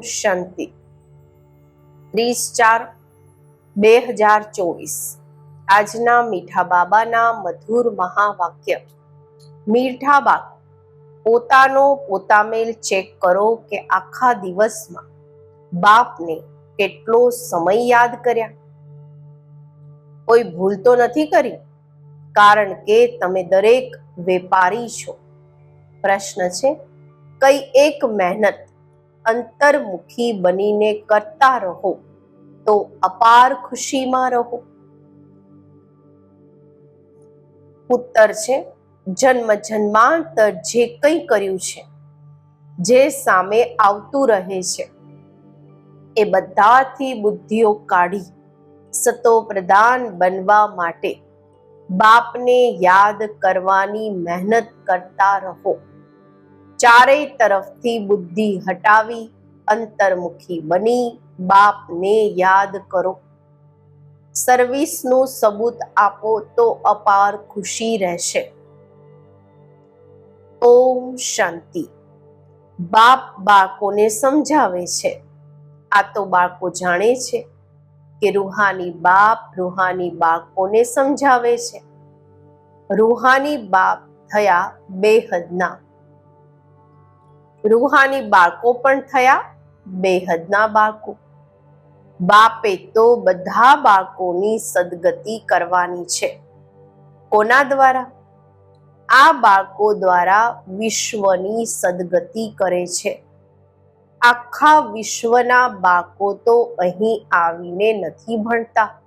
શાંતિ. ત્રીસ ચાર બે હજાર ચોવીસ. આજના મીઠા બાબાના મધુર મહાવાક્ય. મીઠા બા પોતાનો પોતામેલ ચેક કરો કે આખા દિવસમાં બાપને કેટલો સમય યાદ કર્યા? કોઈ ભૂલ તો નથી કરી? કારણ કે તમે દરેક વેપારી છો. પ્રશ્ન છે, કઈ એક મહેનત અંતર્મુખી બનીને કરતા રહો, તો અપાર ખુશીમાં રહો. ઉત્તર છે, જન્મ જન્માંતર જે કંઈ કર્યું છે, જે સામે આવતું રહે છે, એ બધાથી બુદ્ધિઓ કાઢી સતો પ્રદાન બનવા માટે બાપને યાદ કરવાની મહેનત કરતા રહો. ચારેય તરફથી બુદ્ધિ હટાવી, અંતર્મુખી બની. બાપને યાદ કરો. સર્વિસનું સબૂત આપો તો અપાર ખુશી રહેશે. ઓમ શાંતિ. બાપ બાળકોને સમજાવે છે. આ તો બાળકો જાણે છે કે રૂહાની બાપ રૂહાની બાળકોને સમજાવે છે. રૂહાની બાપ થયા બેહદના રૂહાની બાળકો પણ થયા, બેહદના બાળકો. બાપે તો બધા બાળકોની સદગતિ કરવાની છે. કોના દ્વારા? આ બાળકો દ્વારા વિશ્વની સદગતિ કરે છે. આખા વિશ્વના બાળકો તો અહીં આવીને નથી ભણતા.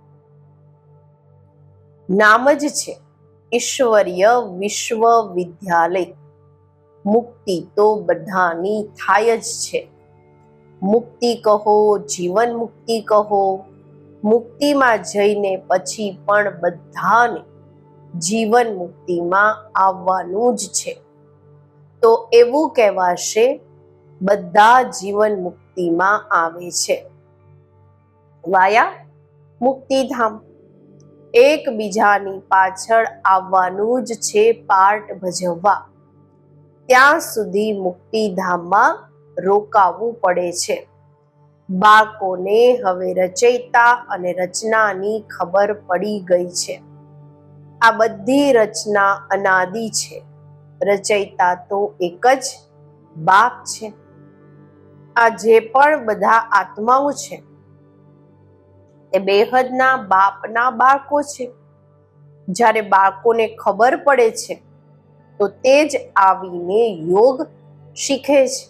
નામ જ છે, ઈશ્વરીય વિશ્વ વિદ્યાલય મુક્તિ તો બધાની થાય જ છે. મુક્તિ કહો, જીવન મુક્તિ કહો, મુક્તિમાં જઈને પછી પણ બધાને જીવન મુક્તિમાં આવવાનું જ છે. તો એવું કહેવાશે, બધા જીવન મુક્તિમાં આવે છે. વાયા, મુક્તિધામ. એકબીજાની પાછળ આવવાનું જ છે પાર્ટ ભજવવા. ત્યાં સુધી મુક્તિધામમાં રોકાવું પડે છે. બાળકોને હવે રચયિતા અને રચનાની ખબર પડી ગઈ છે. આ બધી રચના અનાદિ છે. રચયિતા તો એક જ બાપ છે. આ જે પણ બધા આત્માઓ છે, એ બેહદના બાપના બાળકો છે. જ્યારે બાળકોને ખબર પડે છે તો તે જ આવીને યોગ શીખે છે.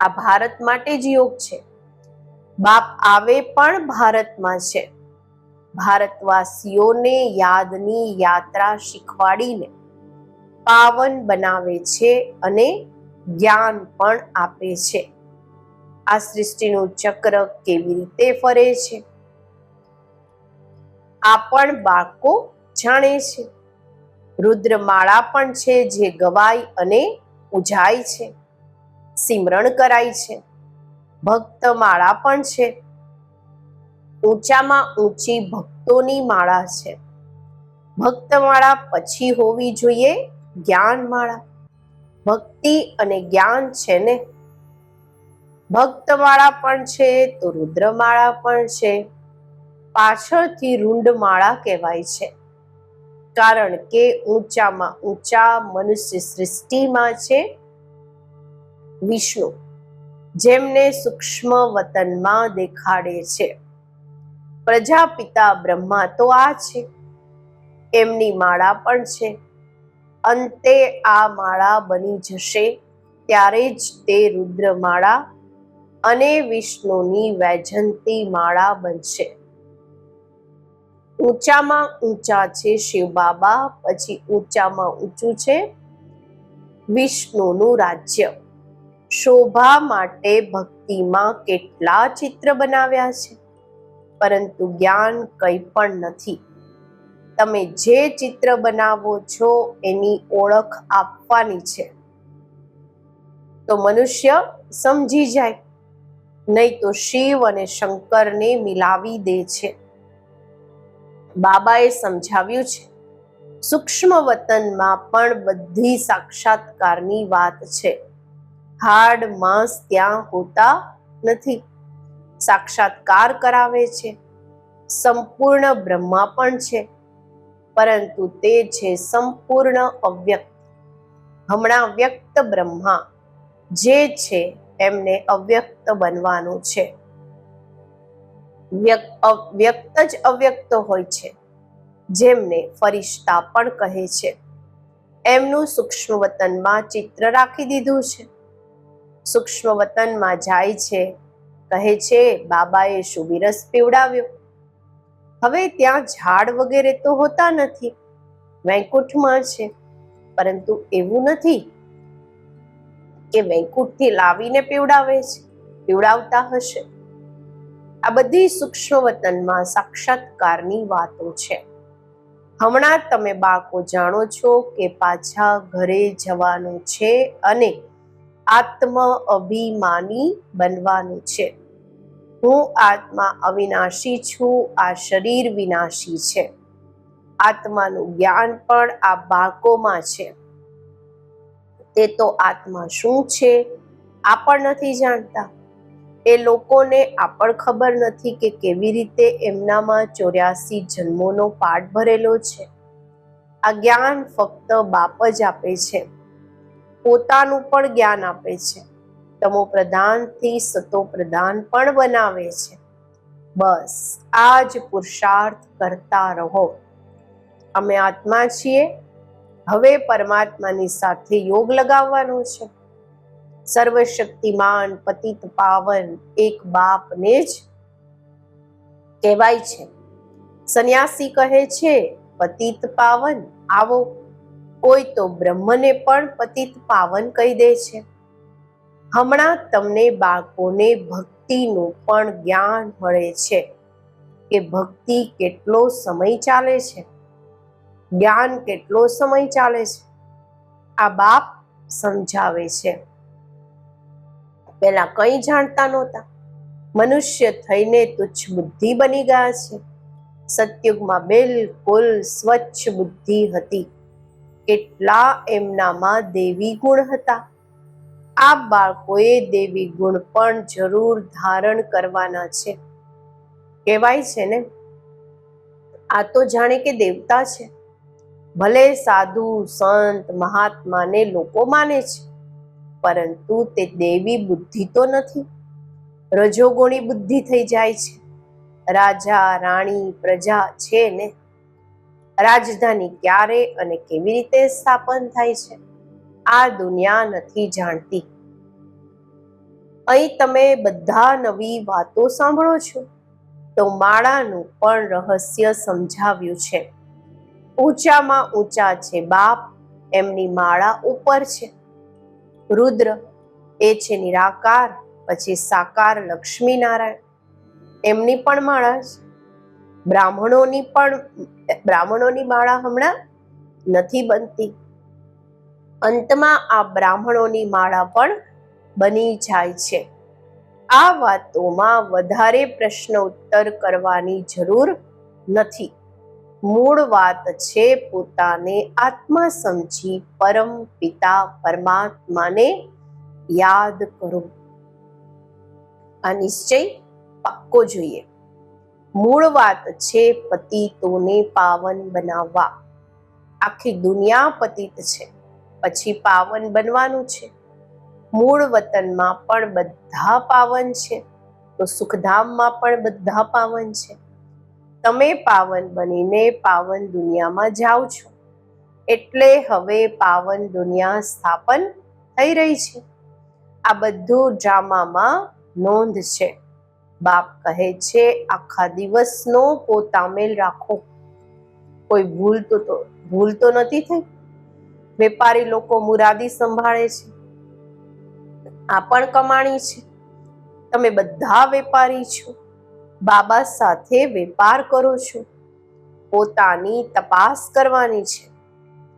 આ ભારત માટે જ યોગ છે. બાપ આવે પણ ભારતમાં છે. ભારતવાસીઓને યાદની યાત્રા શીખવાડીને પાવન બનાવે છે અને જ્ઞાન પણ આપે છે. આ સૃષ્ટિનું ચક્ર કેવી રીતે ફરે છે? આ પણ બાળકો જાણે છે. રુદ્રમાળા પણ છે જે ગવાય અને ઉજાય છે. સિમરણ કરાય છે. ભક્ત માળા પણ છે. ઊંચામાં ઊંચી ભક્તોની માળા છે. ભક્ત માળા પછી હોવી જોઈએ જ્ઞાન માળા ભક્તિ અને જ્ઞાન છે ને? ભક્તમાળા પણ છે તો રુદ્રમાળા પણ છે. પાછળથી રૂંડમાળા કહેવાય છે. કારણ કે ઊંચામાં ઊંચા મનુષ્ય સૃષ્ટિમાં છે વિષ્ણુ, જેમને સૂક્ષ્મ વતનમાં દેખાડે છે. પ્રજાપિતા બ્રહ્મા તો આ છે, એમની માળા પણ છે. અંતે આ માળા બની જશે ત્યારે જ તે રુદ્ર માળા અને વિષ્ણુની વૈજંતી માળા બનશે. ઊંચામાં ઊંચા છે શિવ બાબા, પછી ઊંચામાં ઊંચું છે વિષ્ણુનું રાજ્ય. શોભા માટે ભક્તિમાં કેટલા ચિત્ર બનાવ્યા છે? પરંતુ જ્ઞાન કંઈ પણ નથી. તમે જે ચિત્ર બનાવો છો એની ઓળખ આપવાની છે. તો મનુષ્ય સમજી જાય. નહીં તો શિવ અને શંકરને મિલાવી દે છે. બાબાએ સમજાવ્યું છે. સૂક્ષ્મ વતનમાં પણ બધી સાક્ષાત્કારની વાત છે. હાડ માંસ ત્યાં હોતા નથી. સાક્ષાત્કાર કરાવે છે. સંપૂર્ણ બ્રહ્મા પણ છે. પરંતુ તે છે સંપૂર્ણ અવ્યક્ત. હમણાં વ્યક્ત બ્રહ્મા જે છે એમને અવ્યક્ત બનવાનું છે. વ્યક્ત જ અવ્યક્ત હોય છે. જેમને ફરિશ્તા પણ કહે છે. એમનું સૂક્ષ્મ વતનમાં ચિત્ર રાખી દીધું છે. સૂક્ષ્મ વતનમાં જાય છે, કહે છે, બાબાએ શુબીરસ પીવડાવ્યો. હવે ત્યાં ઝાડ વગેરે તો હોતા નથી. વૈકુંઠમાં છે, પરંતુ એવું નથી કે વૈકુંઠથી લાવીને પીવડાવે છે. પીવડાવતા હશે. આ બધી સૂક્ષ્મ વતનમાં સાક્ષાત્કારની વાતો છે. હમણાં તમે બાળકો જાણો છો કે પાછા ઘરે જવાનું છે અને આત્મ અભિમાની બનવાનું છે. હું આત્મા અવિનાશી છું, આ શરીર વિનાશી છે. આત્માનું જ્ઞાન પણ આ બાળકોમાં છે. તે તો આત્મા શું છે? આ પણ નથી જાણતા. એ લોકોને આ પણ ખબર નથી કે કેવી રીતે એમનામાં ચોર્યાસી જન્મોનો પાઠ ભરેલો છે. આ જ્ઞાન ફક્ત બાપ જ આપે છે. પોતાનું પણ જ્ઞાન આપે છે. તમો પ્રધાનથી સતો પ્રધાન પણ બનાવે છે. બસ, આ જ પુરુષાર્થ કરતા રહો. અમે આત્મા છીએ. હવે પરમાત્માની સાથે યોગ લગાવવાનો છે. સર્વશક્તિમાન, પતિત પાવન, એક બાપને જ કહેવાય છે. સંન્યાસી કહે છે, પતિત પાવન, આવો. કોઈ તો બ્રહ્મને પણ પતિત પાવન કહી દે છે. હમણાં તમને બાળકોને ભક્તિનું પણ જ્ઞાન મળે છે કે ભક્તિ કેટલો સમય ચાલે છે. જ્ઞાન કેટલો સમય ચાલે છે? આ બાપ સમજાવે છે. પેલા કંઈ જાણતા નહોતા. મનુષ્ય થઈને તુચ્છ બુદ્ધિ બની ગયા છે. સતયુગમાં બિલકુલ સ્વચ્છ બુદ્ધિ હતી. કેટલા એમનામાં દેવી ગુણ હતા. આ બાળકોએ દેવી ગુણ પણ જરૂર ધારણ કરવાના છે. કહેવાય છે ને? આ તો જાણે કે દેવતા છે. ભલે સાધુ, સંત, મહાત્માને લોકો માને છે. પરંતુ તે દેવી બુદ્ધિ તો નથી. રજોગુણી બુદ્ધિ થઈ જાય છે. રાજા, રાણી, પ્રજા છે ને? રાજધાની ક્યારે અને કેવી રીતે સ્થાપન થાય છે? આ દુનિયા નથી જાણતી. અહીં તમે બધા નવી વાતો સાંભળો છો. તો માળાનું પણ રહસ્ય સમજાવ્યું છે. ઊંચામાં ઊંચા છે બાપ, એમની માળા ઉપર છે. રુદ્ર, એ છે નિરાકાર, પછી સાકાર લક્ષ્મી નારાયણ એમની પણ માળા છે બ્રાહ્મણોની પણ, બ્રાહ્મણોની માળા હમણાં નથી બનતી. અંતમાં આ બ્રાહ્મણોની માળા પણ બની જાય છે. આ વાતોમાં વધારે પ્રશ્ન ઉત્તર કરવાની જરૂર નથી. મૂળ વાત છે પોતાને આત્મા સમજી પરમ પિતા પરમાત્માને યાદ કરો. આ નિશ્ચય પાક્કો જોઈએ. મૂળ વાત છે પતિતોને પાવન બનાવવા. આખી દુનિયા પતિત છે. પછી પાવન બનવાનું છે. મૂળ વતનમાં પણ બધા પાવન છે. તો સુખધામમાં પણ બધા પાવન છે. તમે પાવન બનીને પાવન દુનિયામાં જાઓ છો. એટલે હવે પાવન દુનિયા સ્થાપન થઈ રહી છે. આ બધું ડ્રામામાં નોંધ છે. બાપ કહે છે, આખા દિવસનો પોતામેલ રાખો. કોઈ ભૂલ તો ભૂલ તો નથી થઈ? વેપારી લોકો મુરાદી સંભાળે છે. આ પણ કમાણી છે. તમે બધા વેપારી છો. બાબા સાથે વેપાર કરો છો. પોતાની તપાસ કરવાની છે.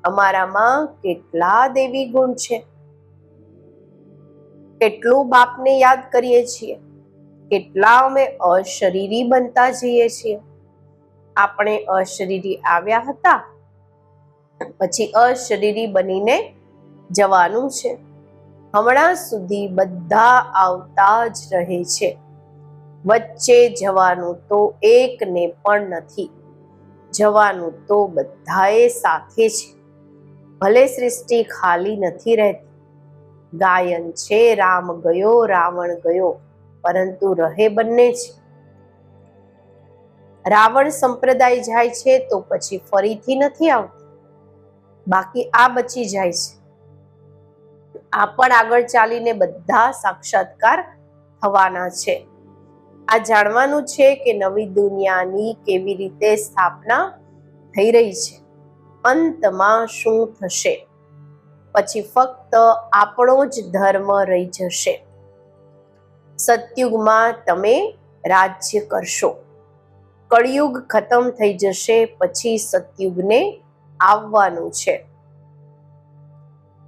અમારામાં કેટલા દેવી ગુણ છે. કેટલું બાપને યાદ કરીએ છીએ. કેટલા અમે અશરીરી બનતા જઈએ છીએ. આપણે અશરીરી આવ્યા હતા. પછી અશરીરી બનીને જવાનું છે. હમણાં સુધી બધા આવતા જ રહે છે. વચ્ચે જવાનું તો એકને પણ નથી. જવાનું તો બધાએ સાથે છે. ભલે સૃષ્ટિ ખાલી નથી રહેતી. ગાયન છે, રામ ગયો, રાવણ ગયો, પરંતુ રહે બંને છે રાવણ સંપ્રદાય જાય છે તો પછી ફરીથી નથી આવતી. બાકી આ બચી જાય છે. આ પણ આગળ ચાલીને બધા સાક્ષાત્કાર થવાના છે. આ જાણવાનું છે કે નવી દુનિયાની કેવી રીતે સ્થાપના થઈ રહી છે. અંતમાં શું થશે? પછી ફક્ત આપણો જ ધર્મ રહી જશે. સતયુગમાં તમે રાજ્ય કરશો. કળિયુગ ખતમ થઈ જશે, પછી સતયુગને આવવાનું છે.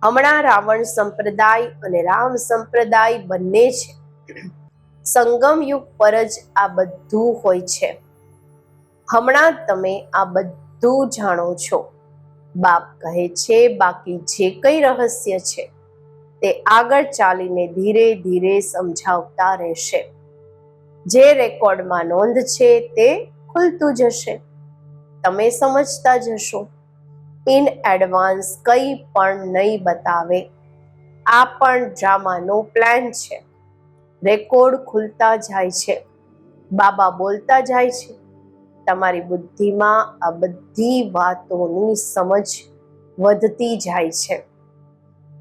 હમણાં રાવણ સંપ્રદાય અને રામ સંપ્રદાય બંને છે. સંગમ યુગ પર જ આ બધું હોય છે. હમણાં તમે આ બધું જાણો છો. બાપ કહે છે, બાકી જે કંઈ રહસ્ય છે, તે આગળ ચાલીને ધીરે ધીરે સમજાવતા રહેશે. જે રેકોર્ડમાં નોંધ છે, તે ખુલતું જશે. તમે સમજતા જશો. ઇન એડવાન્સ કંઈ પણ નહીં બતાવે. આ પણ ડ્રામાનો પ્લાન છે. રેકોર્ડ ખુલતા જાય છે. બાબા બોલતા જાય છે. તમારી બુદ્ધિમાં આ બધી વાતોની સમજ વધતી જાય છે.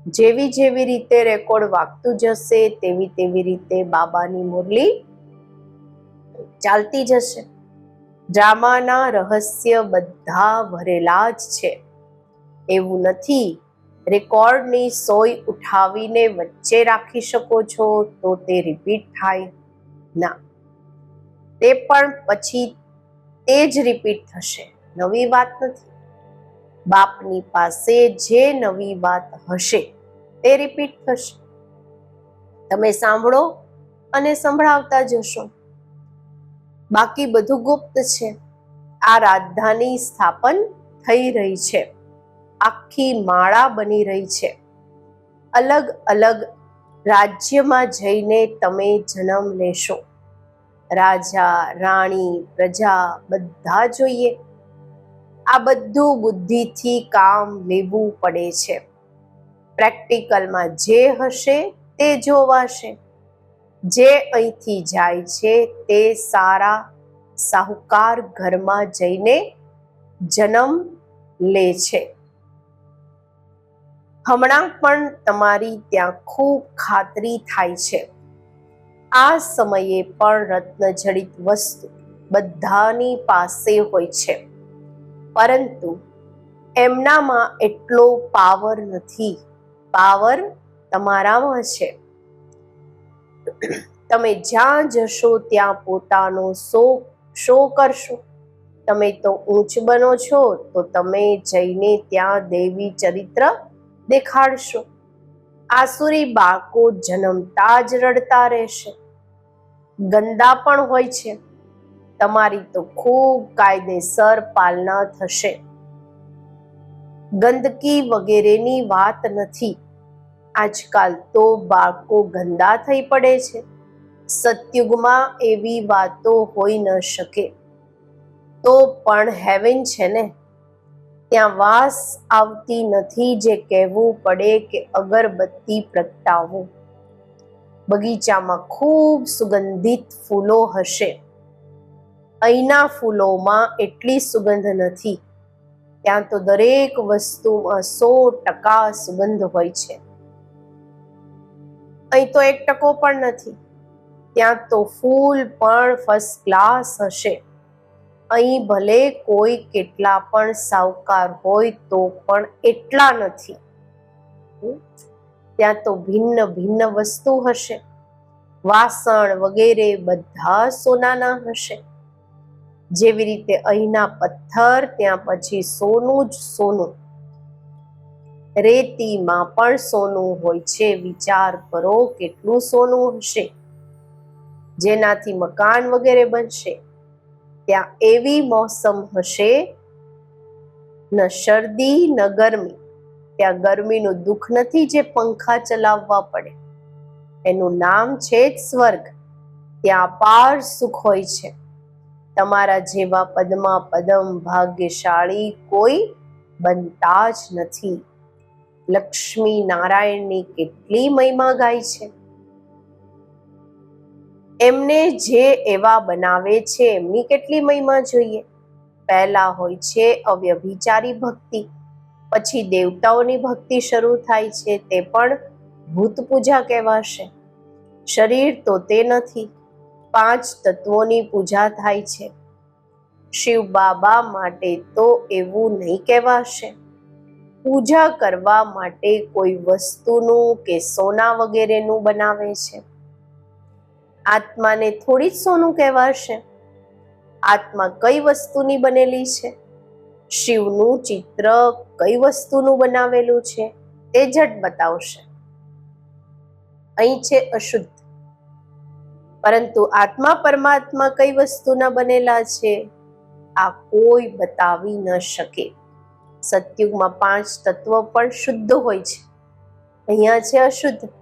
જેવી જેવી રીતે રેકોર્ડ વાગતું જશે, તેવી તેવી રીતે બાબાની મુરલી ચાલતી જશે. ડ્રામાના રહસ્ય બધા ભરેલા જ છે. એવું નથી રેકોર્ડની સોય ઉઠાવીને વચ્ચે રાખી શકો છો તો તે રિપીટ થાય ના. તે પણ પછી તે જ રિપીટ થશે. નવી વાત નથી. બાપની પાસે જે નવી વાત હશે તે રિપીટ થશે. તમે સાંભળો અને સંભળાવતા જશો. બાકી બધું ગુપ્ત છે. આ રાજધાની સ્થાપન થઈ રહી છે. આખી માળા બની રહી છે. અલગ અલગ રાજ્યમાં જઈને તમે જન્મ લેશો. રાજા, રાણી, પ્રજા બધા જોઈએ. આ બધું બુદ્ધિથી કામ લેવું પડે છે. પ્રેક્ટિકલમાં જે હશે તે જોવાશે. જે અહીંથી જાય છે તે સારા સાહુકાર ઘરમાં જઈને જન્મ લે છે. હમણાં પણ તમારી ત્યાં ખૂબ ખાતરી થાય છે. આ સમયે પણ રત્નજડિત વસ્તુ બધાની પાસે હોય છે. પરંતુ એમનામાં એટલો પાવર નથી. પાવર તમારામાં છે. તમે જ્યાં જશો ત્યાં પોતાનો શો શો કરશો. તમે તો ઊંચ બનો છો તો તમે જઈને ત્યાં દેવી ચરિત્ર દેખાડશો. આસુરી બાળકો જન્મતા જ રડતા રહેશે. ગંદા પણ હોય છે. તમારી તો ખૂબ કાયદેસર પાલના થશે. ગંદકી વગેરેની વાત નથી. આજકાલ તો બાળકો ગંદા થઈ પડે છે. સતયુગમાં એવી વાતો હોઈ ન શકે. તો પણ હેવન છે ને? ત્યાં વાસ આવતી નથી જે કહેવું પડે કે અગરબત્તી પ્રગટાવો. બગીચામાં ખૂબ સુગંધિત ફૂલો હશે. અહીંના ફૂલોમાં એટલી સુગંધ નથી. ત્યાં તો દરેક વસ્તુમાં સો ટકા સુગંધ હોય છે. અહીં તો એક ટકો પણ નથી. ત્યાં તો ફૂલ પણ ફર્સ્ટ ક્લાસ હશે. અહીં ભલે કોઈ કેટલા પણ સાવકાર હોય તો પણ એટલા નથી. ત્યાં તો ભિન્ન ભિન્ન વસ્તુ હશે. વાસણ વગેરે બધા સોનાના હશે. જેવી રીતે અહીંના પથ્થર, ત્યાં પછી સોનું જ સોનું. રેતીમાં પણ સોનું હોય છે. વિચાર કરો કેટલું સોનું હશે. જેનાથી મકાન વગેરે બનશે. ત્યાં એવી મોસમ હશે, ન શરદી, ન ગરમી. ત્યાં ગરમીનું દુઃખ નથી જે પંખા ચલાવવા પડે. એનું નામ છે સ્વર્ગ. ત્યાં પાર સુખ હોય છે. તમારા જેવા પદમાં પદમ ભાગ્યશાળી કોઈ બનતા જ નથી. લક્ષ્મી નારાયણની કેટલી મહિમા ગાય છે. એમને જે એવા બનાવે છે, એમની કેટલી મહિમા જોઈએ? પહેલા હોય છે અવ્યભિચારી ભક્તિ, પછી દેવતાઓની ભક્તિ શરૂ થાય છે, તે પણ ભૂત પૂજા કહેવાશે. શરીર તો તે નથી, પાંચ તત્વોની પૂજા થાય છે. શિવ બાબા માટે તો એવું નહીં કહેવાશે. પૂજા કરવા માટે કોઈ વસ્તુનું કે સોના વગેરેનું બનાવે છે. આત્માને થોડી જ સોનું કહેવાશે. આત્મા કઈ વસ્તુની બનેલી છે? શિવનું ચિત્ર કઈ વસ્તુનું બનાવેલું છે? તે જટ બતાવશે. અહીં છે અશુદ્ધ. પરંતુ આત્મા પરમાત્મા કઈ વસ્તુના બનેલા છે? આ કોઈ બતાવી ન શકે. સતયુગમાં પાંચ તત્વ પણ શુદ્ધ હોય છે. અહીંયા છે અશુદ્ધ.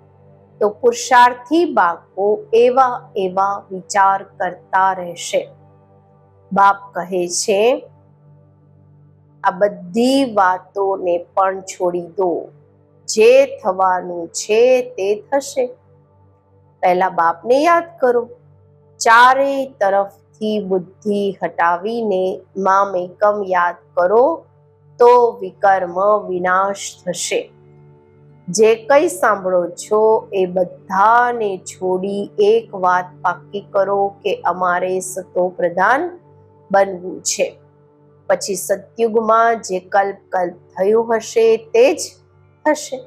તો પુરુષાર્થી બાળકો એવા એવા વિચાર કરતા રહેશે. બાપ કહે છે, આ બધી વાતોને પણ છોડી દો. જે થવાનું છે તે થશે. પહેલા બાપને યાદ કરો. ચારે તરફથી બુદ્ધિ હટાવીને મામ એકમ યાદ કરો તો વિકર્મ વિનાશ થશે. જે કંઈ સાંભળો છો એ બધાને છોડી એક વાત પાક્કી કરો કે અમારે સતો પ્રધાન બનવું છે. પછી સતયુગમાં જે કલ્પ કલ્પ થયું હશે તે જ થશે.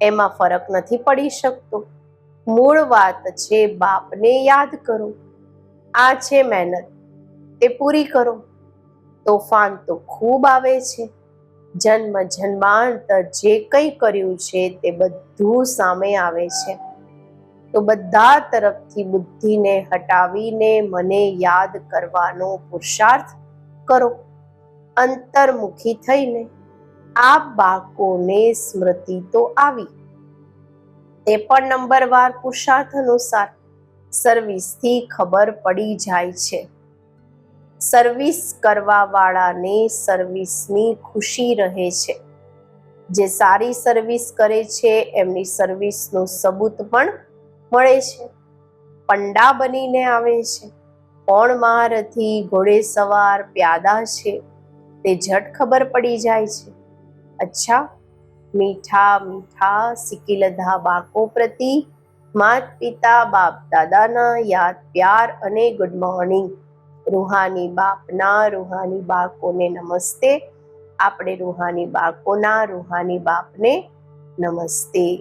એમાં ફરક નથી પડી શકતો. મૂળ વાત છે બાપને યાદ કરો. આ છે મહેનત. તે પૂરી કરો. તોફાન તો ખૂબ આવે છે. જન્મ, જન્માંતર જે કંઈ કર્યું છે તે બધું સામે આવે છે. તો બધા તરફથી બુદ્ધિને હટાવીને મને યાદ કરવાનો પુરુષાર્થ કરો. અંતર્મુખી થઈને આ બાળકોને સ્મૃતિ તો આવી. તે પણ નંબરવાર પુરુષાર્થ અનુસાર સર્વિસથી ખબર પડી જાય છે. સર્વિસ કરવાવાળાને સર્વિસની ખુશી રહે છે. જે સારી સર્વિસ કરે છે, એમની સર્વિસનું સબૂત પણ મળે છે. પંડા બનીને આવે છે. કોણ મહારથી ઘોડે સવાર પ્યાદા છે, તે ઝટ ખબર પડી જાય છે. અચ્છા, મીઠા મીઠા સિકિલધા બાકો પ્રતિ માત પિતા બાપ દાદાના યાદ, પ્યાર અને ગુડ મોર્નિંગ રૂહાની બાપના, રૂહાની બાળકોને નમસ્તે. આપણે રૂહાની બાળકોના, રૂહાની બાપને નમસ્તે.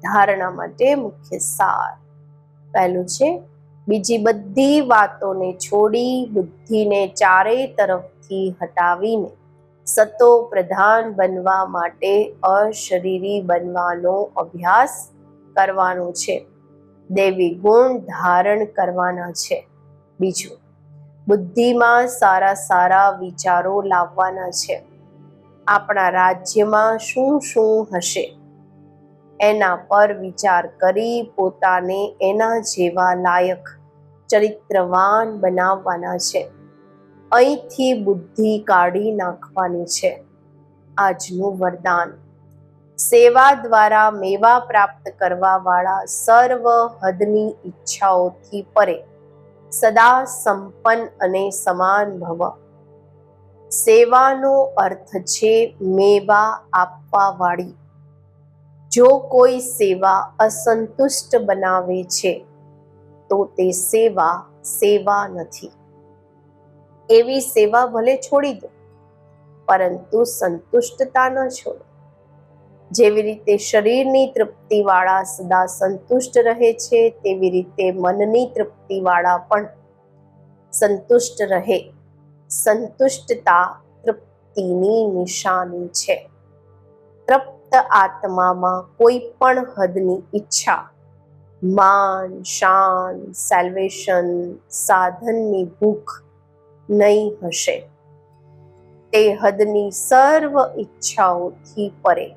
ધારણા માટે મુખ્ય સાર પહેલું છે, બીજી બધી વાતોને છોડી બુદ્ધિને ચારેય તરફથી હટાવીને સતો પ્રધાન બનવા માટે અશરીરી બનવાનો અભ્યાસ કરવાનો છે. દેવી ગુણ ધારણ કરવાના છે. બીજું, બુદ્ધિમાં સારા સારા વિચારો લાવવાના છે. આપણા રાજ્યમાં શું શું હશે? એના પર વિચાર કરી પોતાને એના જેવા લાયક, ચરિત્રવાન બનાવવાના છે. અહીંથી બુદ્ધિ કાઢી નાખવાની છે. આજનું વરદાન. સેવા દ્વારા મેવા પ્રાપ્ત કરવા વાળા સર્વ હદની ઈચ્છાઓથી પરે. સદા સંપન્ન અને સમાન ભવ. સેવાનો અર્થ છે મેવા આપવા વાળી જો કોઈ સેવા અસંતુષ્ટ બનાવે છે, તો તે સેવા સેવા નથી. એવી સેવા ભલે છોડી દો, પરંતુ સંતુષ્ટતા ન છોડો. જેવી રીતે શરીરની તૃપ્તિવાળા સદા સંતુષ્ટ રહે છે, તેવી રીતે મનની તૃપ્તિવાળા પણ સંતુષ્ટ રહે. સંતુષ્ટતા તૃપ્તિની નિશાની છે. તૃપ્ત આત્મામાં કોઈ પણ હદની ઈચ્છા, માન, શાન, સેલ્વેશન, સાધનની ભૂખ નહીં હશે. તે હદની સર્વ ઈચ્છાઓથી પરે.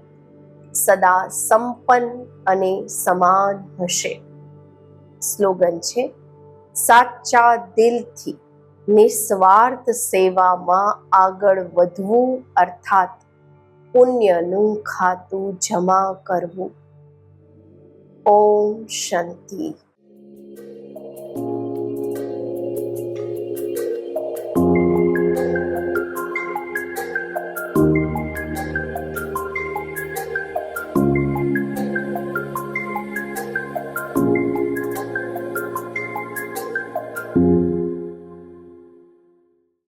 સદા સંપન્ન અને સમાન હશે. સ્લોગન છે, સાચા દિલથી નિસ્વાર્થ સેવામાં આગળ વધવું અર્થાત પુણ્યનું ખાતું જમા કરવું. ઓમ શાંતિ.